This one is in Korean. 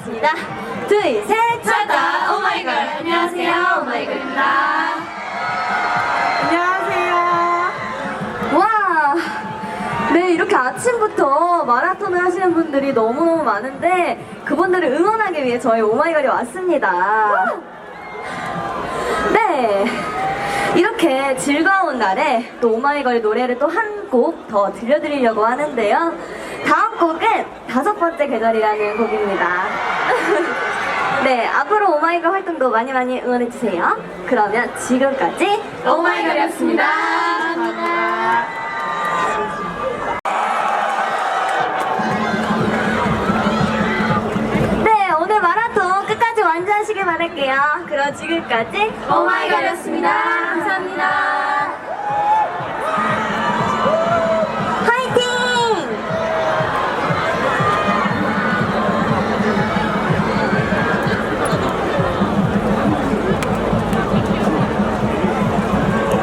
하겠습니다. 둘, 셋, 차다! 오마이걸! 안녕하세요, 오마이걸입니다. 안녕하세요. 와! 네, 이렇게 아침부터 마라톤을 하시는 분들이 너무너무 많은데 그분들을 응원하기 위해 저희 오마이걸이 왔습니다. 네. 이렇게 즐거운 날에 또 오마이걸 노래를 또 한 곡 더 들려드리려고 하는데요. 다음 곡은 다섯 번째 계절이라는 곡입니다. 네, 앞으로 오마이걸 활동도 많이 많이 응원해주세요. 그러면 지금까지 오마이걸이었습니다. 감사합니다. 네, 오늘 마라톤 끝까지 완주하시길 바랄게요. 그럼 지금까지 오마이걸이었습니다. 감사합니다.